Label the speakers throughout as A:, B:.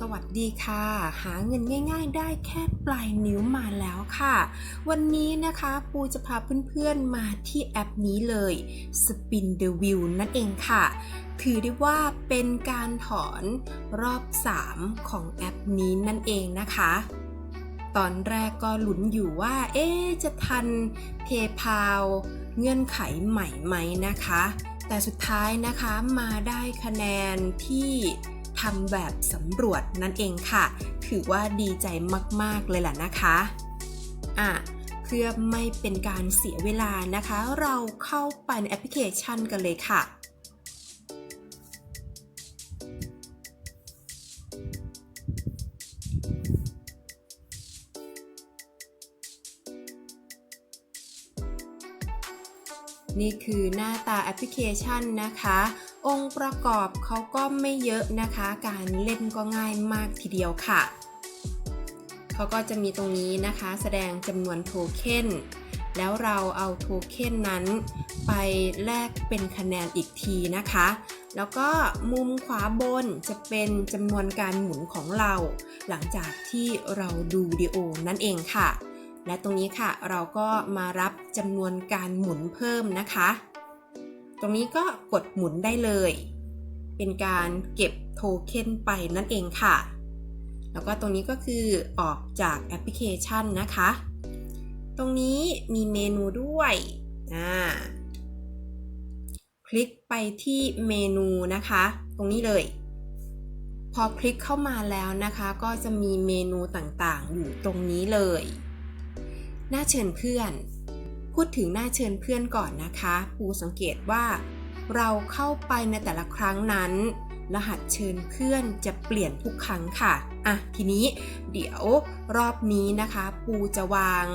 A: สวัสดีค่ะ หาเงินง่าย ๆ ได้แค่ปลายนิ้วมาแล้วค่ะ วันนี้นะคะปูจะพาเพื่อนๆมาที่แอปนี้เลย Spin the Wheel นั่นเองค่ะ ถือได้ว่าเป็นการถอนรอบ 3 ของแอปนี้นั่นเองนะคะ ตอนแรกก็หลุนอยู่ว่า เอ๊จะทัน PayPal เงื่อนไขใหม่ไหมนะคะ แต่สุดท้ายนะคะมาได้คะแนนที่ ทำแบบสำรวจนั่นเองค่ะ ถือว่าดีใจมากๆเลยล่ะนะคะอะเพื่อไม่เป็นการเสียเวลานะคะ เราเข้าไปในแอปพลิเคชันกันเลยค่ะนี่คือหน้าตาแอปพลิเคชันนะคะ องค์ประกอบเขาก็ไม่เยอะนะคะ การเล่นก็ง่ายมากทีเดียวค่ะ เขาก็จะมีตรงนี้นะคะ แสดงจำนวนโทเค็นแล้วเราเอาโทเค็นนั้นไปแลกเป็นคะแนนอีกทีนะคะ แล้วก็มุมขวาบนจะเป็นจำนวนการหมุนของเรา หลังจากที่เราดูวิดีโอนั่นเองค่ะ และตรงนี้ค่ะเราก็มารับจำนวนการหมุนเพิ่มนะคะ ตรงนี้ก็กดหมุนได้เลย เป็นการเก็บโทเค็นไปนั่นเองค่ะ แล้วก็ตรงนี้ก็คือออกจากแอปพลิเคชันนะคะ ตรงนี้มีเมนูด้วยอ่าคลิกไปที่เมนูนะคะ ตรงนี้เลย พอคลิกเข้ามาแล้วนะคะ ก็จะมีเมนูต่างๆ อยู่ตรงนี้เลยหน้าเชิญเพื่อน พูดถึงหน้าเชิญเพื่อนก่อนนะคะปูสังเกตว่า เราเข้าไปในแต่ละครั้งนั้น รหัสเชิญเพื่อนจะเปลี่ยนทุกครั้งค่ะอะทีนี้เดี๋ยวรอบนี้นะคะ ปูจะวาง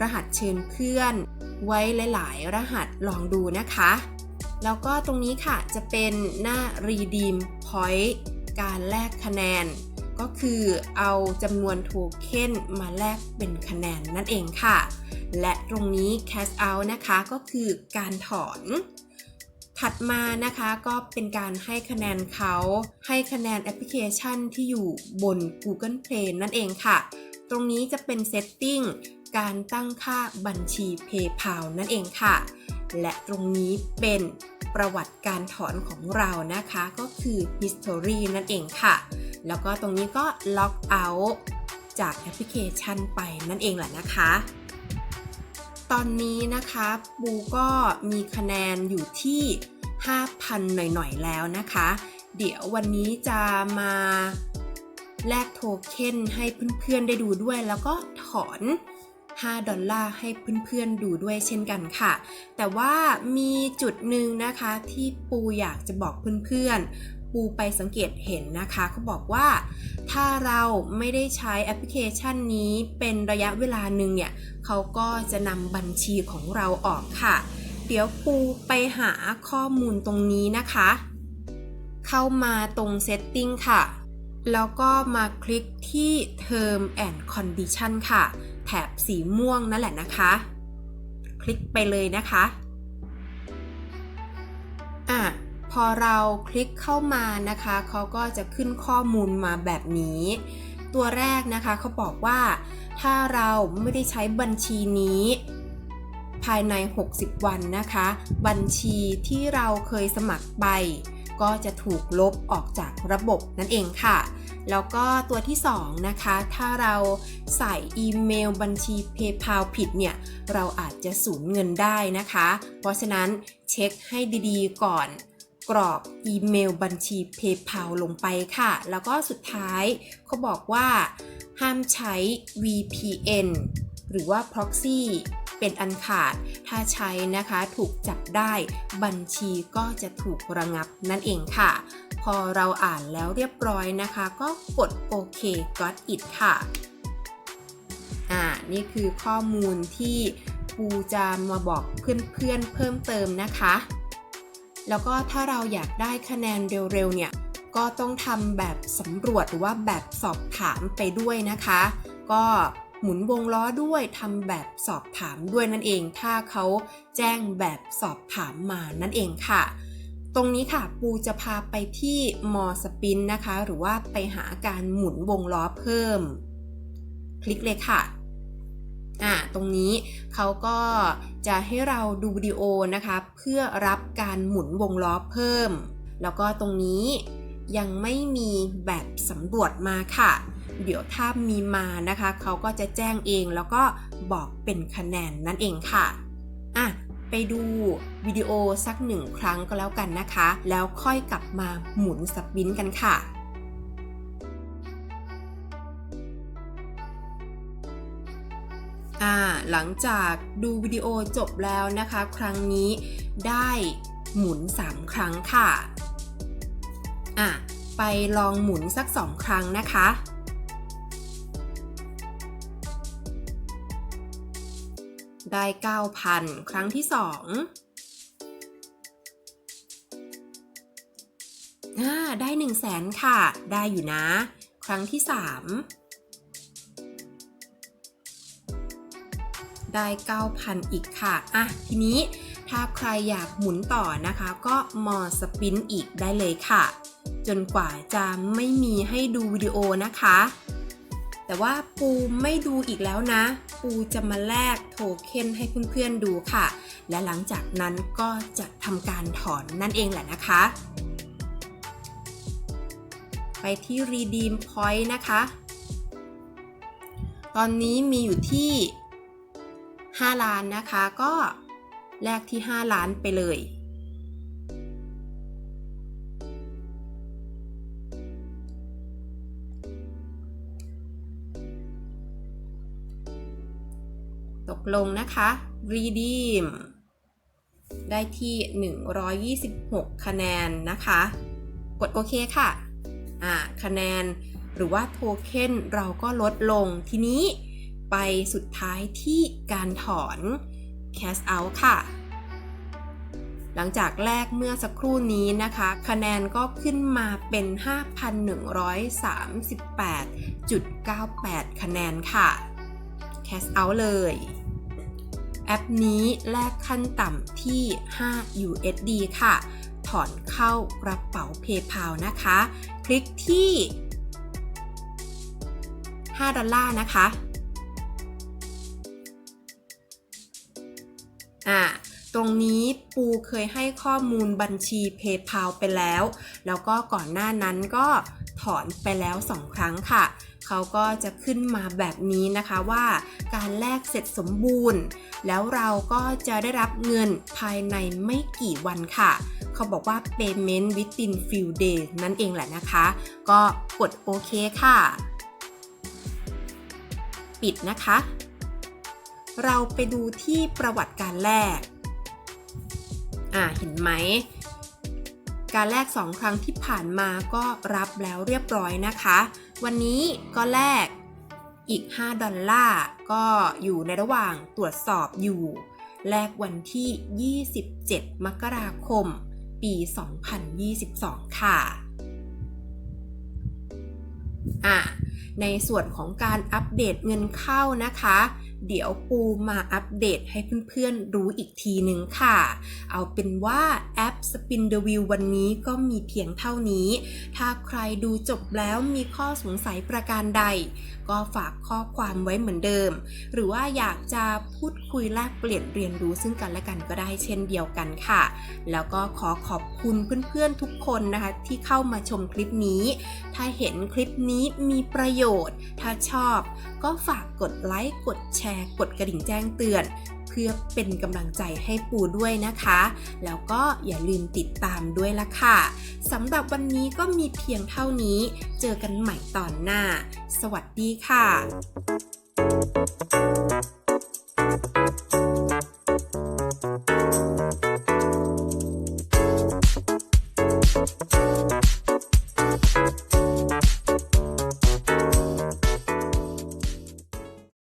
A: รหัสเชิญเพื่อน ไว้หลาย ๆ รหัสลองดูนะคะ แล้วก็ตรงนี้ค่ะจะเป็นหน้า redeem point การแลกคะแนนก็คือเอาจำนวนโทเค็นมาแลกเป็นคะแนนนั่นเองค่ะ และตรงนี้ cash out นะคะก็คือการถอน ถัดมานะคะก็เป็นการให้คะแนนเขาให้คะแนนแอปพลิเคชันที่อยู่บน Google Play นั่นเองค่ะ ตรงนี้จะเป็น setting การตั้งค่าบัญชี PayPal นั่นเองค่ะ และตรงนี้เป็นประวัติการถอนของเรานะคะก็คือ history นั่นเองค่ะ แล้วก็ตรงนี้ก็ log out จากแอปพลิเคชันไปนั่นเองแหละนะคะ ตอนนี้นะคะปูก็มีคะแนนอยู่ที่ 5,000 หน่อยๆ แล้วนะคะ เดี๋ยววันนี้จะมาแลกโทเค็นให้เพื่อนๆได้ดูด้วย แล้วก็ถอน 5 ดอลลาร์ให้เพื่อนๆดูด้วยเช่นกันค่ะ แต่ว่ามีจุดหนึ่งนะคะที่ปูอยากจะบอกเพื่อนๆ ปูไปสังเกตเห็นนะคะเขาบอกว่าถ้าเราไม่ได้ใช้แอปพลิเคชันนี้เป็นระยะเวลาหนึ่งเนี่ยเขาก็จะนำบัญชีของเราออกค่ะ เดี๋ยวปูไปหาข้อมูลตรงนี้นะคะ เข้ามาตรง Setting ค่ะ แล้วก็มาคลิกที่ Term and Condition ค่ะ แถบสีม่วงนั่นแหละนะคะ คลิกไปเลยนะคะอะ อเราคลิกเข้ามานะคะเขาก็จะขึ้นข้อมูลมาแบบนี้ ตัวแรกนะคะเขาบอกว่า ถ้าเราไม่ได้ใช้บัญชีนี้ ภายใน 60 วันนะคะ บัญชีที่เราเคยสมัครไป ก็จะถูกลบออกจากระบบนั่นเองค่ะ แล้วก็ตัวที่ 2 นะคะ ถ้าเราใส่อีเมลบัญชี PayPal ผิดเนี่ย เราอาจจะสูญเงินได้นะคะ เพราะฉะนั้นเช็คให้ดีๆก่อน กรอกอีเมลบัญชี PayPal ลงไปค่ะ แล้วก็สุดท้ายเขาบอกว่า ห้ามใช้ VPN หรือว่า Proxy เป็นอันขาด ถ้าใช้นะคะถูกจับได้บัญชีก็จะถูกระงับนั่นเองค่ะ พอเราอ่านแล้วเรียบร้อยนะคะ ก็กดโอเค got it ค่ะ อ่า นี่คือข้อมูลที่ปูจะมาบอกเพื่อนๆเพิ่มเติมนะคะ แล้วก็ถ้าเราอยากได้คะแนนเร็วๆเนี่ยก็ต้องทำแบบสำรวจหรือว่าแบบสอบถามไปด้วยนะคะ ก็หมุนวงล้อด้วยทำแบบสอบถามด้วยนั่นเอง ถ้าเขาแจ้งแบบสอบถามมานั่นเองค่ะ ตรงนี้ค่ะปูจะพาไปที่มอสปินนะคะ หรือว่าไปหาการหมุนวงล้อเพิ่ม คลิกเลยค่ะ อ่าตรงนี้เขาก็จะให้เราดูวิดีโอนะคะ เพื่อรับการหมุนวงล้อเพิ่ม แล้วก็ตรงนี้ยังไม่มีแบบสำรวจมาค่ะ เดี๋ยวถ้ามีมานะคะเขาก็จะแจ้งเองแล้วก็บอกเป็นคะแนนนั่นเองค่ะอะไปดูวิดีโอสักหนึ่งครั้งก็แล้วกันนะคะ แล้วค่อยกลับมาหมุนสปินกันค่ะ อ่าหลังจากดูวิดีโอจบแล้วนะคะ ครั้งนี้ได้หมุน 3 ครั้งค่ะอะไปลองหมุนสัก 2 ครั้งนะคะได้ 9,000 ครั้งที่ 2อ่าได้ 1 0 0 0 0แสนค่ะ ได้อยู่นะ ครั้งที่ 3 ได้ 9,000 อีกค่ะ อะ ทีนี้ถ้าใครอยากหมุนต่อนะคะ ก็มอสปินอีกได้เลยค่ะ จนกว่าจะไม่มีให้ดูวิดีโอนะคะ แต่ว่าปูไม่ดูอีกแล้วนะ ปูจะมาแลกโทเค็นให้เพื่อนๆดูค่ะ และหลังจากนั้นก็จะทำการถอนนั่นเองแหละนะคะ ไปที่ Redeem Point นะคะตอนนี้มีอยู่ที่ 5 ล้านนะคะก็แลกที่ 5 ล้านไปเลย ตกลงนะคะ redeem ได้ที่ 126 คะแนนนะคะ กดโอเคค่ะ อ่า คะแนนหรือว่าโทเค็นเราก็ลดลงทีนี้ ไปสุดท้ายที่การถอน cash out ค่ะ หลังจากแรกเมื่อสักครู่นี้นะคะ คะแนนก็ขึ้นมาเป็น 5,138.98 คะแนนค่ะ cash out เลย แอปนี้แลกขั้นต่ำที่ 5 USD ค่ะ ถอนเข้ากระเป๋า PayPal นะคะ คลิกที่ 5 ดอลลาร์นะคะ อ่าตรงนี้ปูเคยให้ข้อมูลบัญชี PayPal ไปแล้ว แล้วก็ก่อนหน้านั้นก็ถอนไปแล้ว2ครั้งค่ะ เขาก็จะขึ้นมาแบบนี้นะคะว่าการแลกเสร็จสมบูรณ์ แล้วเราก็จะได้รับเงินภายในไม่กี่วันค่ะ เขาบอกว่า payment within few days นั่นเองแหละนะคะ ก็กดโอเคค่ะ ปิดนะคะ เราไปดูที่ประวัติการแลกอ่าเห็นไหม การแลก2ครั้งที่ผ่านมาก็รับแล้วเรียบร้อยนะคะ วันนี้ก็แลกอีก 5 ดอลลาร์ก็อยู่ในระหว่างตรวจสอบอยู่ แลกวันที่ 27 มกราคม ปี 2022 ค่ะอะในส่วนของการอัปเดตเงินเข้านะคะ เดี๋ยวปูมาอัปเดตให้เพื่อนๆรู้อีกทีนึงค่ะ เอาเป็นว่าแอป Spin the Wheel วันนี้ก็มีเพียงเท่านี้ ถ้าใครดูจบแล้วมีข้อสงสัยประการใด ก็ฝากข้อความไว้เหมือนเดิม หรือว่าอยากจะพูดคุยแลกเปลี่ยนเรียนรู้ซึ่งกันและกันก็ได้เช่นเดียวกันค่ะ แล้วก็ขอขอบคุณเพื่อนๆทุกคนนะคะที่เข้ามาชมคลิปนี้ ถ้าเห็นคลิปนี้มีประโยชน์ ถ้าชอบก็ฝากกดไลค์กดแชร์ร์กดกระดิ่งแจ้งเตือน เพื่อเป็นกำลังใจให้ปูด้วยนะคะ แล้วก็อย่าลืมติดตามด้วยละค่ะสำหรับวันนี้ก็มีเพียงเท่านี้ เจอกันใหม่ตอนหน้า สวัสดีค่ะ